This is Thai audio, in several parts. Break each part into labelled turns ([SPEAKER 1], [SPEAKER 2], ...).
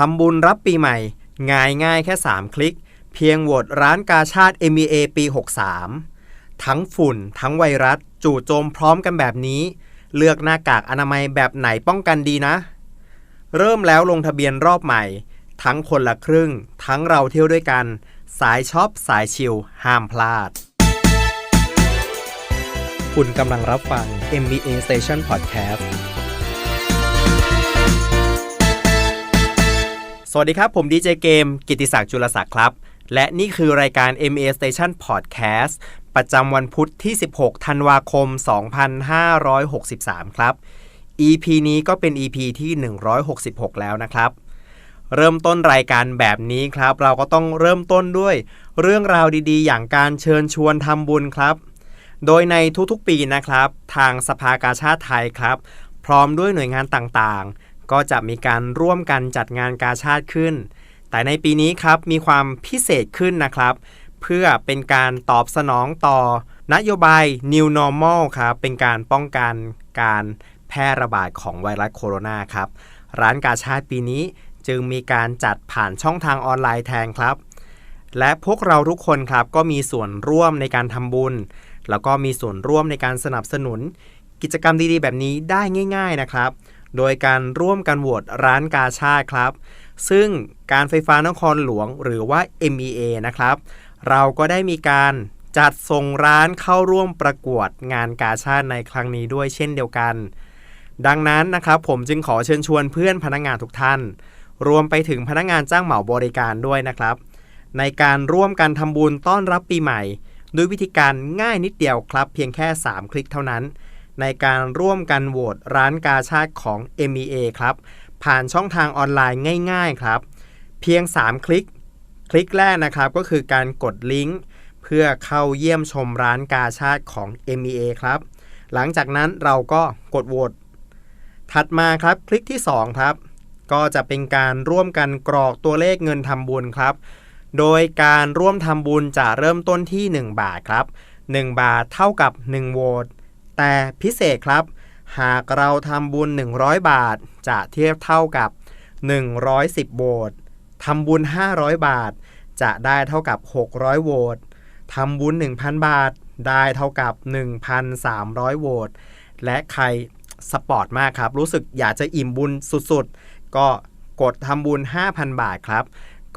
[SPEAKER 1] ทำบุญรับปีใหม่ ง่ายง่ายแค่ 3 คลิก เพียงโหวตร้านกาชาติ MEA ปี 63 ทั้งฝุ่น ทั้งไวรัส จู่โจมพร้อมกันแบบนี้ เลือกหน้ากากอนามัยแบบไหนป้องกันดีนะ เริ่มแล้วลงทะเบียนรอบใหม่ ทั้งคนละครึ่ง ทั้งเราเที่ยวด้วยกัน สายช็อปสายชิลห้ามพลาด คุณกำลังรับฟัง MBA Station Podcast วัสดีครับ ผมดีเจเกม กิติศักดิ์จุลศักดิ์ครับ และนี่คือรายการ MA Station Podcast ประจำวันพุทธที่ 16 ธันวาคม 2563 ครับ EP นี้ก็เป็น EP ที่ 166 แล้วนะครับ เริ่มต้นรายการแบบนี้ครับ เราก็ต้องเริ่มต้นด้วย เรื่องราวดีๆ อย่างการเชิญชวนทำบุญครับ โดยในทุกๆปีนะครับ ทางสภากาชาติไทยครับ พร้อมด้วยหน่วยงานต่างๆ ก็จะมีการร่วมกันจัดงานกาชาติขึ้น แต่ในปีนี้ครับมีความพิเศษขึ้นนะครับ เพื่อเป็นการตอบสนองต่อนโยบาย New Normal ครับ เป็นการป้องกันการแพร่ระบาดของไวรัสโคโรนาครับ ร้านกาชาติปีนี้จึงมีการจัดผ่านช่องทางออนไลน์แทนครับ และพวกเราทุกคนครับก็มีส่วนร่วมในการทำบุญ แล้วก็มีส่วนร่วมในการสนับสนุน กิจกรรมดีๆ แบบนี้ได้ง่าย ๆนะครับ โดยการร่วมกันโหวตร้านกาชาครับ ซึ่งการไฟฟ้านครหลวงหรือว่า MEA นะครับ เราก็ได้มีการจัดส่งร้านเข้าร่วมประกวดงานกาชาติในครั้งนี้ด้วยเช่นเดียวกัน ดังนั้นนะครับผมจึงขอเชิญชวนเพื่อนพนักงานทุกท่าน รวมไปถึงพนักงานจ้างเหมาบริการด้วยนะครับ ในการร่วมกันทำบุญต้อนรับปีใหม่ ด้วยวิธีการง่ายนิดเดียวครับ เพียงแค่ 3 คลิกเท่านั้น ในการร่วมกันโหวตร้านกาชาติของ MEA ครับ ผ่านช่องทางออนไลน์ง่าย ๆ ครับ เพียง 3 คลิก คลิกแรกนะครับก็คือการกดลิงก์เพื่อเข้าเยี่ยมชมร้านกาชาติของ MEA ครับ หลังจากนั้นเราก็กดโหวตถัดมาครับคลิกที่ 2 ครับ ก็จะเป็นการร่วมกันกรอกตัวเลขเงินทำบุญครับ โดยการร่วมทำบุญจะเริ่มต้นที่ 1 บาทครับ 1 บาทเท่ากับ 1 โหวต แต่พิเศษครับ หากเราทำบุญ 100 บาท จะเทียบเท่ากับ 110โหวตทำบุญ 500 บาท จะได้เท่ากับ 600โหวตทำบุญ 1,000 บาทได้เท่ากับ 1,300โหวตและใครสปอร์ตมากครับ รู้สึกอยากจะอิ่มบุญสุดๆ ก็กดทำบุญ 5,000 บาทครับ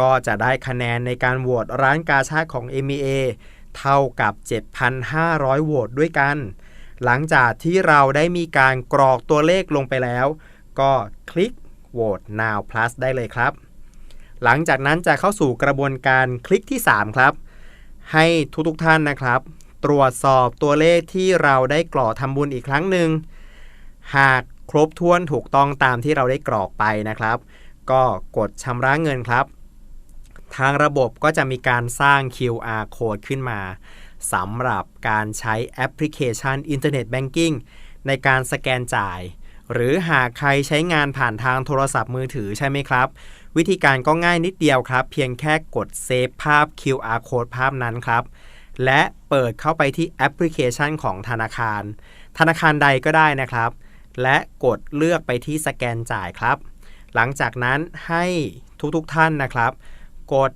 [SPEAKER 1] ก็จะได้คะแนนในการโหวตร้านกาชาติของ MEA เท่ากับ 7,500 โหวตด้วยกัน หลังจากที่เราได้มีการกรอกตัวเลขลงไปแล้ว ก็คลิกโหวต now plus ได้เลยครับ หลังจากนั้นจะเข้าสู่กระบวนการคลิกที่ 3 ครับ ให้ทุกๆท่านนะครับ ตรวจสอบตัวเลขที่เราได้กรอกทำบุญอีกครั้งหนึ่ง หากครบถ้วนถูกต้องตามที่เราได้กรอกไปนะครับ ก็กดชำระเงินครับ ทางระบบก็จะมีการสร้าง QR code ขึ้นมา สำหรับการใช้แอปพลิเคชัน Internet Banking ในการสแกนจ่าย หรือหากใครใช้งานผ่านทางโทรศัพท์มือถือใช่ไหมครับ วิธีการก็ง่ายนิดเดียวครับ เพียงแค่กดเซฟภาพ QR code ภาพนั้นครับ และเปิดเข้าไปที่แอปพลิเคชันของธนาคาร ธนาคารใดก็ได้นะครับ และกดเลือกไปที่สแกนจ่ายครับ หลังจากนั้นให้ทุกๆทท่านนะครับ กด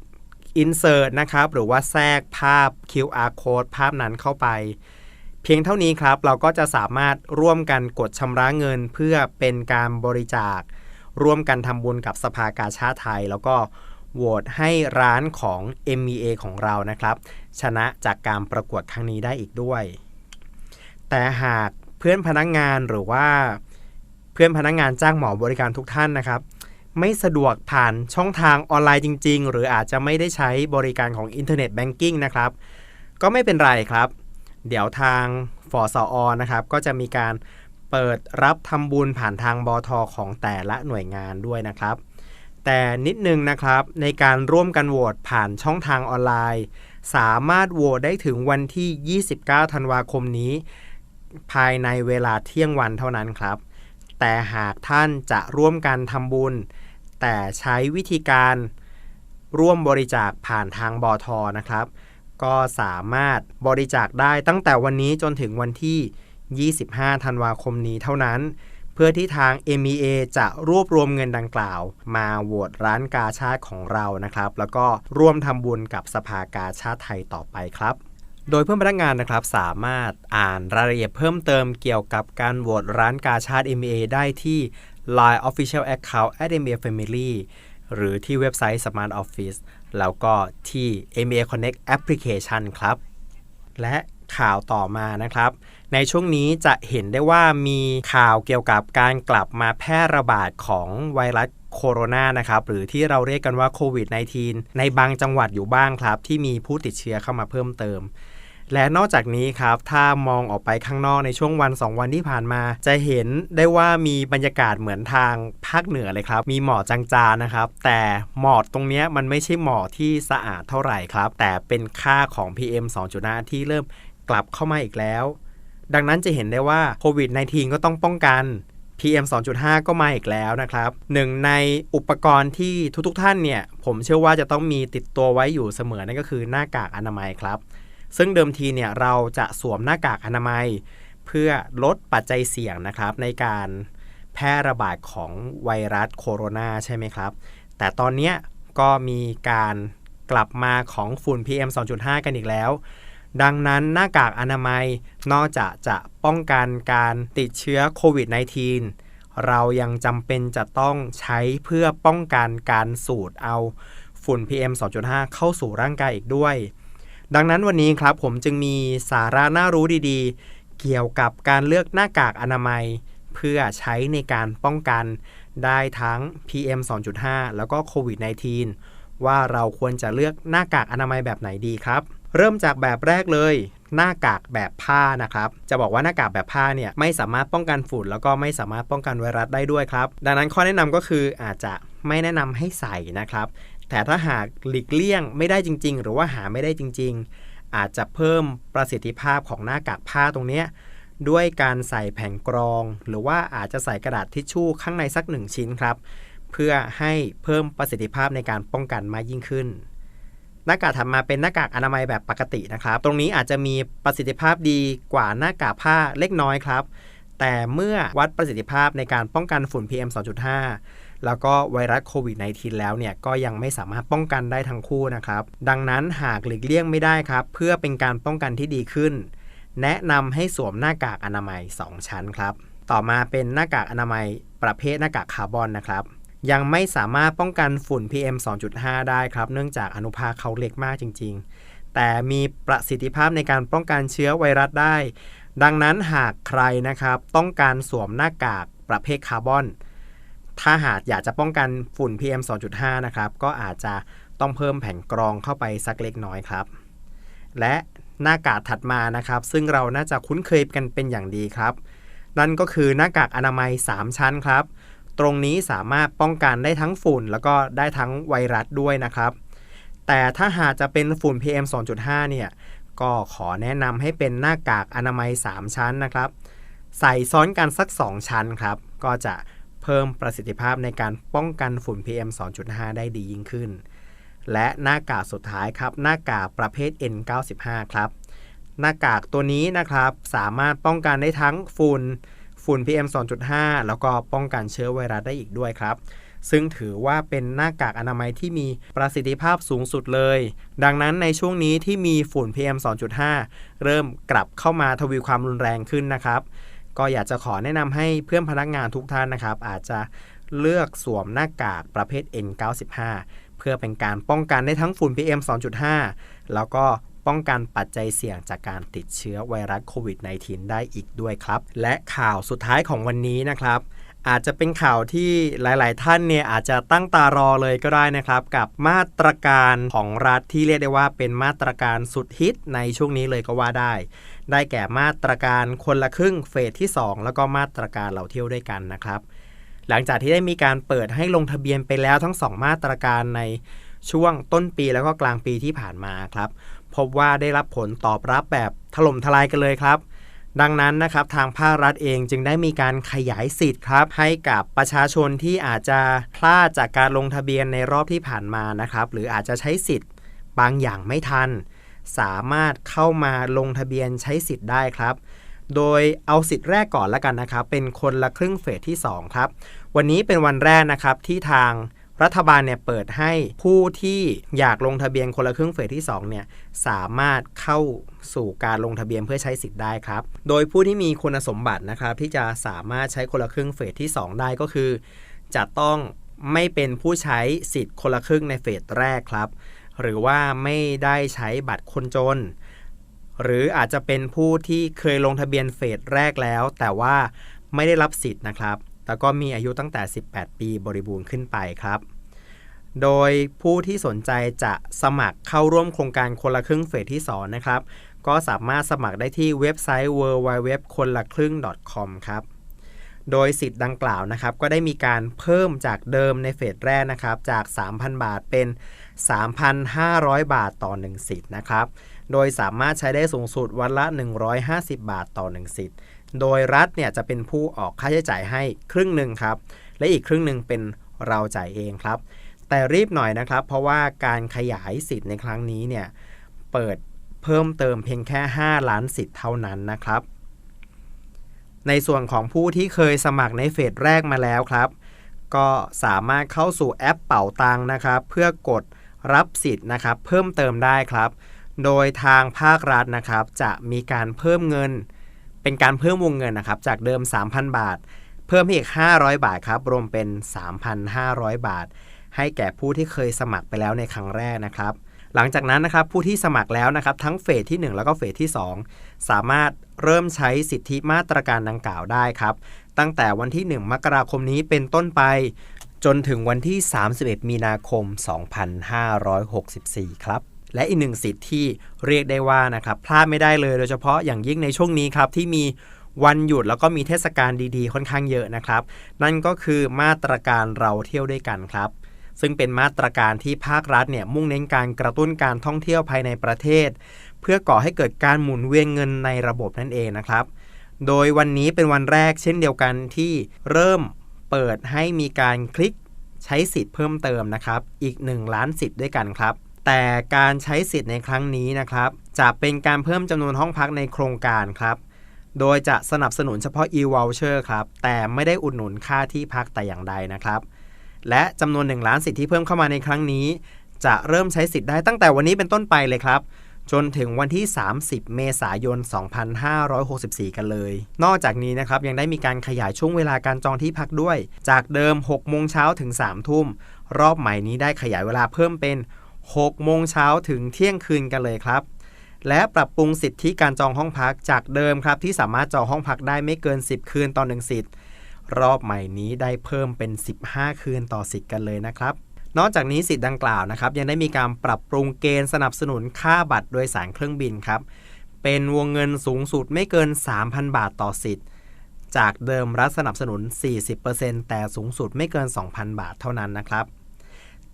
[SPEAKER 1] insert นะครับ หรือว่าแทรกภาพ QR code ภาพนั้นเข้าไป เพียงเท่านี้ครับ เราก็จะสามารถร่วมกันกดชำระเงินเพื่อเป็นการบริจาค ร่วมกันทำบุญกับสภากาชาติไทย แล้วก็โหวตให้ร้านของ MEA ของเรานะครับ ชนะจากการประกวดครั้งนี้ได้อีกด้วย แต่หากเพื่อนพนักงงานหรือว่าเพื่อนพนักงงานจ้างหมอบริการทุกท่านนะครับ ไม่สะดวกผ่านช่องทางออนไลน์จริง ๆ หรืออาจจะไม่ได้ใช้บริการของอินเทอร์เน็ตแบงกิ้งนะครับ ก็ไม่เป็นไรครับ เดี๋ยวทางฟอสอนะครับ ก็จะมีการเปิดรับทำบุญผ่านทางบอทอของแต่ละหน่วยงานด้วยนะครับ แต่นิดนึงนะครับในการร่วมกันโหวตผ่านช่องทางออนไลน์ สามารถโหวตได้ถึงวันที่ 29 ธันวาคมนี้ ภายในเวลาเที่ยงวันเท่านั้นครับ แต่หากท่านจะร่วมกันทำบุญ แต่ใช้วิธีการร่วมบริจาคผ่านทางบอทอนะครับ ก็สามารถบริจาคได้ตั้งแต่วันนี้จนถึงวันที่ 25 ธันวาคมนี้เท่านั้น เพื่อที่ทาง MEA จะรวบรวมเงินดังกล่าว มาโหวตร้านกาชาติของเรานะครับ แล้วก็ร่วมทำบุญกับสภากาชาติไทยต่อไปครับโดยเพื่อนพนักงานนะครับสามารถอ่านรายละเอียดเพิ่มเติมเกี่ยวกับการโหวตร้านกาชาติ MEA ได้ที่ Line Official Account at MEA Family หรือที่เว็บไซต์ Smart Office แล้วก็ที่ MEA Connect Application ครับ และข่าวต่อมานะครับ ในช่วงนี้จะเห็นได้ว่ามีข่าวเกี่ยวกับการกลับมาแพร่ระบาดของไวรัสโคโรนานะครับหรือที่เราเรียกกันว่าโควิด -19 ในบางจังหวัดอยู่บ้างครับ ที่มีผู้ติดเชื้อเข้ามาเพิ่มเติม และนอกจากนี้ครับ ถ้ามองออกไปข้างนอกในช่วงวัน 2 วันที่ผ่านมา จะเห็นได้ว่ามีบรรยากาศเหมือนทางภาคเหนือเลยครับ มีหมอกจางๆนะครับ แต่หมอกตรงนี้มันไม่ใช่หมอกที่สะอาดเท่าไหร่ครับ แต่เป็นค่าของ PM 2.5 ที่เริ่มกลับเข้ามาอีกแล้ว ดังนั้นจะเห็นได้ว่าโควิด -19 ก็ต้องป้องกัน PM 2.5 ก็มาอีกแล้วนะครับหนึ่งในอุปกรณ์ที่ทุกๆ ท่านเนี่ย ผมเชื่อว่าจะต้องมีติดตัวไว้อยู่เสมอนั่นก็คือหน้ากากอนามัยครับ ซึ่งเดิมทีเนี่ยเราจะสวมหน้ากากอนามัย เพื่อลดปัจจัยเสี่ยงนะครับในการแพร่ระบาดของไวรัสโคโรนาใช่ไหมครับ แต่ตอนนี้ก็มีการกลับมาของฝุ่น PM 2.5 กันอีกแล้ว ดังนั้นหน้ากากอนามัยนอกจากจะป้องกันการติดเชื้อโควิด -19 เรายังจำเป็นจะต้องใช้เพื่อป้องกันการสูดเอาฝุ่น PM 2.5 เข้าสู่ร่างกายอีกด้วย ดังนั้นวันนี้ครับผมจึงมีสาระน่ารู้ดีๆ เกี่ยวกับการเลือกหน้ากากอนามัย เพื่อใช้ในการป้องกัน ได้ทั้ง PM 2.5 แล้วก็โควิด -19 ว่าเราควรจะเลือกหน้ากากอนามัยแบบไหนดีครับ เริ่มจากแบบแรกเลยหน้ากากแบบผ้านะครับ จะบอกว่าหน้ากากแบบผ้าเนี่ยไม่สามารถป้องกันฝุ่น แล้วก็ไม่สามารถป้องกันไวรัสได้ด้วยครับ ดังนั้นข้อแนะนำก็คืออาจจะไม่แนะนำให้ใส่นะครับ แต่ถ้าหากหลีกเลี่ยงไม่ได้จริง ๆ หรือว่าหาไม่ได้จริง ๆ อาจจะเพิ่มประสิทธิภาพของหน้ากากผ้าตรงนี้ด้วยการใส่แผ่นกรอง หรือว่าอาจจะใส่กระดาษทิชชู่ข้างในสักหนึ่งชิ้นครับ เพื่อให้เพิ่มประสิทธิภาพในการป้องกันมากยิ่งขึ้น หน้ากากถัดมาเป็นหน้ากากอนามัยแบบปกตินะครับ ตรงนี้อาจจะมีประสิทธิภาพดีกว่าหน้ากากผ้าเล็กน้อยครับ แต่เมื่อวัดประสิทธิภาพในการป้องกันฝุ่น PM 2.5 แล้วก็ไวรัสโควิด -19 แล้วเนี่ยก็ยังไม่สามารถป้องกันได้ทั้งคู่นะครับ ดังนั้นหากหลีกเลี่ยงไม่ได้ครับ เพื่อเป็นการป้องกันที่ดีขึ้น แนะนำให้สวมหน้ากากอนามัย 2 ชั้นครับ ต่อมาเป็นหน้ากากอนามัยประเภทหน้ากากคาร์บอนนะครับยังไม่สามารถป้องกันฝุ่น PM 2.5 ได้ครับ เนื่องจากอนุภาคเขาเล็กมากจริง ๆ แต่มีประสิทธิภาพในการป้องกันเชื้อไวรัสได้ ดังนั้นหากใครนะครับ ต้องการสวมหน้ากากประเภทคาร์บอน ถ้าหากอยากจะป้องกันฝุ่น PM 2.5 นะครับ ก็อาจจะต้องเพิ่มแผ่นกรองเข้าไปสักเล็กน้อยครับ และหน้ากากถัดมานะครับ ซึ่งเราน่าจะคุ้นเคยกันเป็นอย่างดีครับ นั่นก็คือหน้ากากอนามัย 3 ชั้นครับ ตรงนี้สามารถป้องกันได้ทั้งฝุ่น แล้วก็ได้ทั้งไวรัสด้วยนะครับ แต่ถ้าหากจะเป็นฝุ่น PM 2.5 เนี่ย ก็ขอแนะนำให้เป็นหน้ากากอนามัย 3 ชั้นนะครับ ใส่ซ้อนกันสัก 2 ชั้นครับ ก็จะ เพิ่มประสิทธิภาพในการป้องกันฝุ่น PM 2.5 ได้ดียิ่งขึ้น และหน้ากากสุดท้ายครับ หน้ากากประเภท N95 ครับ หน้ากากตัวนี้นะครับสามารถป้องกันได้ทั้งฝุ่นฝุ่น PM 2.5 แล้วก็ป้องกันเชื้อไวรัสได้อีกด้วยครับ ซึ่งถือว่าเป็นหน้ากากอนามัยที่มีประสิทธิภาพสูงสุดเลย ดังนั้นในช่วงนี้ที่มีฝุ่น PM 2.5 เริ่มกลับเข้ามาทวีความรุนแรงขึ้นนะครับ ก็อยากจะขอแนะนำให้เพื่อนพนักงานทุกท่านนะครับ อาจจะเลือกสวมหน้ากากประเภท N95 เพื่อเป็นการป้องกันได้ทั้งฝุ่น PM 2.5 แล้วก็ป้องกันปัจจัยเสี่ยงจากการติดเชื้อไวรัสโควิด -19 ได้อีกด้วยครับ และข่าวสุดท้ายของวันนี้นะครับ อาจจะเป็นข่าวที่หลาย ๆ ท่านเนี่ยอาจจะตั้งตารอเลยก็ได้นะครับ กับมาตรการของรัฐที่เรียกได้ว่าเป็นมาตรการสุดฮิตในช่วงนี้เลยก็ว่าได้ ได้แก่มาตรการคนละครึ่งเฟสที่ 2 แล้วก็มาตรการเราเที่ยวด้วยกันนะครับ หลังจากที่ได้มีการเปิดให้ลงทะเบียนไปแล้วทั้ง 2 มาตรการในช่วงต้นปีแล้วก็กลางปีที่ผ่านมาครับ พบว่าได้รับผลตอบรับแบบถล่มทลายกันเลยครับ ดังนั้นนะครับทางภาครัฐเองจึงได้มีการขยายสิทธิ์ครับ ให้กับประชาชนที่อาจจะพลาดจากการลงทะเบียนในรอบที่ผ่านมานะครับ หรืออาจจะใช้สิทธิ์บางอย่างไม่ทัน สามารถเข้ามาลงทะเบียนใช้สิทธิ์ได้ครับ โดยเอาสิทธิ์แรกก่อนแล้วกันนะครับ เป็นคนละครึ่งเฟสที่ 2 ครับ วันนี้เป็นวันแรกนะครับที่ทางรัฐบาลเนี่ยเปิดให้ผู้ที่อยากลงทะเบียนคนละครึ่งเฟสที่2เนี่ยสามารถเข้าสู่การลงทะเบียนเพื่อใช้สิทธิ์ได้ครับ โดยผู้ที่มีคุณสมบัตินะครับ ที่จะสามารถใช้คนละครึ่งเฟสที่ 2 ได้ก็คือ จะต้องไม่เป็นผู้ใช้สิทธิ์คนละครึ่งในเฟสแรกครับ หรือว่าไม่ได้ใช้บัตรคนจน หรืออาจจะเป็นผู้ที่เคยลงทะเบียนเฟสแรกแล้ว แต่ว่าไม่ได้รับสิทธิ์นะครับ แต่ก็มีอายุตั้งแต่ 18 ปีบริบูรณ์ขึ้นไปครับ โดยผู้ที่สนใจจะสมัครเข้าร่วมโครงการคนละครึ่งเฟสที่2นะครับ ก็สามารถสมัครได้ที่เว็บไซต์ www คนละครึ่ง .com ครับ โดยสิทธิ์ดังกล่าวนะครับ ก็ได้มีการเพิ่มจากเดิมในเฟสแรกนะครับ จาก 3,000 บาทเป็น 3,500 บาทต่อ 1 สิทธิ์นะครับ โดยสามารถใช้ได้สูงสุดวันละ 150 บาทต่อ 1 สิทธิ์ โดยรัฐเนี่ยจะเป็นผู้ออกค่าใช้จ่ายให้ครึ่งหนึ่งครับ และอีกครึ่งหนึ่งเป็นเราจ่ายเองครับ แต่รีบหน่อยนะครับ เพราะว่าการขยายสิทธิ์ในครั้งนี้เนี่ยเปิดเพิ่มเติมเพียงแค่ 5 ล้านสิทธิ์เท่านั้นนะครับ ในส่วนของผู้ที่เคยสมัครในเฟสแรกมาแล้วครับ ก็สามารถเข้าสู่แอปเป่าตังนะครับ เพื่อกดรับสิทธิ์นะครับ เพิ่มเติมได้ครับ โดยทางภาครัฐนะครับ จะมีการเพิ่มเงิน เป็นการเพิ่มวงเงินนะครับ จากเดิม 3,000 บาท เพิ่มอีก 500 บาทครับ รวมเป็น 3,500 บาท ให้แก่ผู้ที่เคยสมัครไปแล้วในครั้งแรกนะครับ หลังจากนั้นนะครับผู้ที่สมัครแล้วนะครับทั้งเฟสที่ 1 แล้วก็เฟสที่ 2 สามารถเริ่มใช้สิทธิมาตรการดังกล่าวได้ครับ ตั้งแต่วันที่ 1 มกราคมนี้เป็นต้นไป จนถึงวันที่ 31 มีนาคม 2564 ครับและอีกหนึ่งสิทธิ์ที่เรียกได้ว่านะครับพลาดไม่ได้เลยโดยเฉพาะอย่างยิ่งในช่วงนี้ครับที่มีวันหยุดแล้วก็มีเทศกาลดีๆ ค่อนข้างเยอะนะครับ นั่นก็คือมาตรการเราเที่ยวด้วยกันครับ ซึ่งเป็นมาตรการที่ภาครัฐเนี่ยมุ่งเน้นการกระตุ้นการท่องเที่ยวภายในประเทศ เพื่อก่อให้เกิดการหมุนเวียนเงินในระบบนั่นเองนะครับ โดยวันนี้เป็นวันแรกเช่นเดียวกันที่เริ่มเปิดให้มีการคลิกใช้สิทธิ์เพิ่มเติมนะครับ อีก 1 ล้านสิทธิ์ด้วยกันครับ แต่การใช้สิทธิ์ในครั้งนี้นะครับ จะเป็นการเพิ่มจำนวนห้องพักในโครงการครับ โดยจะสนับสนุนเฉพาะ e-voucher ครับ แต่ไม่ได้อุดหนุนค่าที่พักแต่อย่างใดนะครับ และจำนวน 1 ล้านสิทธิ์ที่เพิ่มเข้ามาในครั้งนี้ จะเริ่มใช้สิทธิ์ได้ตั้งแต่วันนี้เป็นต้นไปเลยครับ จนถึงวันที่ 30 เมษายน 2564 กันเลย นอกจากนี้นะครับยังได้มีการขยายช่วงเวลาการจองที่พักด้วย จากเดิม 6 โมงเช้าถึง 3 ทุ่ม รอบใหม่นี้ได้ขยายเวลาเพิ่มเป็น 6 โมงเช้าถึงเที่ยงคืนกันเลยครับและปรับปรุงสิทธิการจองห้องพักจากเดิมครับที่สามารถจองห้องพักได้ไม่เกิน 10 คืนต่อ1สิทธิ์ รอบใหม่นี้ได้เพิ่มเป็น 15 คืนต่อสิทธิ์กันเลยนะครับนอกจากนี้สิทธิ์ดังกล่าวนะครับ ยังได้มีการปรับปรุงเกณฑ์สนับสนุนค่าบัตรโดยสารเครื่องบินครับ เป็นวงเงินสูงสุดไม่เกิน 3,000 บาทต่อสิทธิ์ จากเดิมรัฐสนับสนุน 40%แต่สูงสุดไม่เกิน 2,000 บาทเท่านั้นนะครับ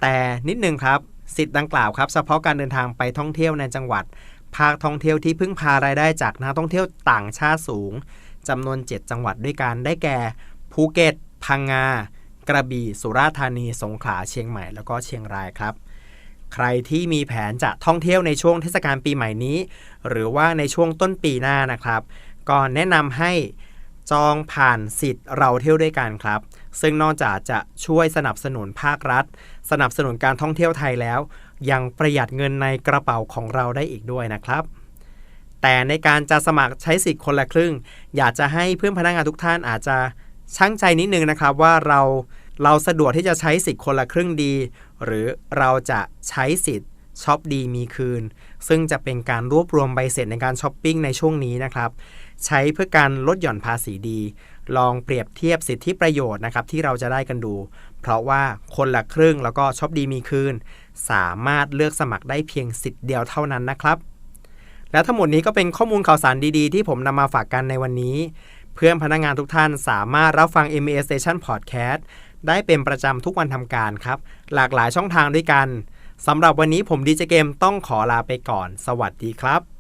[SPEAKER 1] แต่นิดนึงครับสิทธิ์ดังกล่าวครับเฉพาะการเดินทางไปท่องเที่ยวในจังหวัด ภาคท่องเที่ยวที่พึ่งพารายได้จากนักท่องเที่ยวต่างชาติสูงจำนวน 7 จังหวัดด้วยกันได้แก่ ภูเก็ต พังงา กระบี่ สุราษฎร์ธานี สงขลา เชียงใหม่ แล้วก็เชียงรายครับ ใครที่มีแผนจะท่องเที่ยวในช่วงเทศกาลปีใหม่นี้ หรือว่าในช่วงต้นปีหน้านะครับ ก็แนะนำให้จองผ่านสิทธิ์เราเที่ยวด้วยกันครับ ซึ่งนอกจากจะช่วยสนับสนุนภาครัฐ สนับสนุนการท่องเที่ยวไทยแล้ว ยังประหยัดเงินในกระเป๋าของเราได้อีกด้วยนะครับ แต่ในการจะสมัครใช้สิทธิ์คนละครึ่ง อยากจะให้เพื่อนพนักงานทุกท่านอาจจะ ชั่งใจนิดนึงนะครับว่าเราเราสะดวกที่จะใช้สิทธิ์คนละครึ่งดี หรือเราจะใช้สิทธิ์ช็อปดีมีคืน ซึ่งจะเป็นการรวบรวมใบเสร็จในการช้อปปิ้งในช่วงนี้นะครับใช้เพื่อการลดหย่อนภาษีดี ลองเปรียบเทียบสิทธิประโยชน์นะครับที่เราจะได้กันดู เพราะว่าคนละครึ่งแล้วก็ช็อปดีมีคืน สามารถเลือกสมัครได้เพียงสิทธิ์เดียวเท่านั้นนะครับ และทั้งหมดนี้ก็เป็นข้อมูลข่าวสารดีๆ ที่ผมนำมาฝากกันในวันนี้ เพื่อนพนักงงานทุกท่านสามารถรับฟัง m อ Station Podcast ได้เป็นประจำทุกวันทำการครับ หลากหลายช่องทางด้วยกันสำหรับวันนี้ผมดีเจเกมต้องขอลาไปก่อน สวัสดีครับ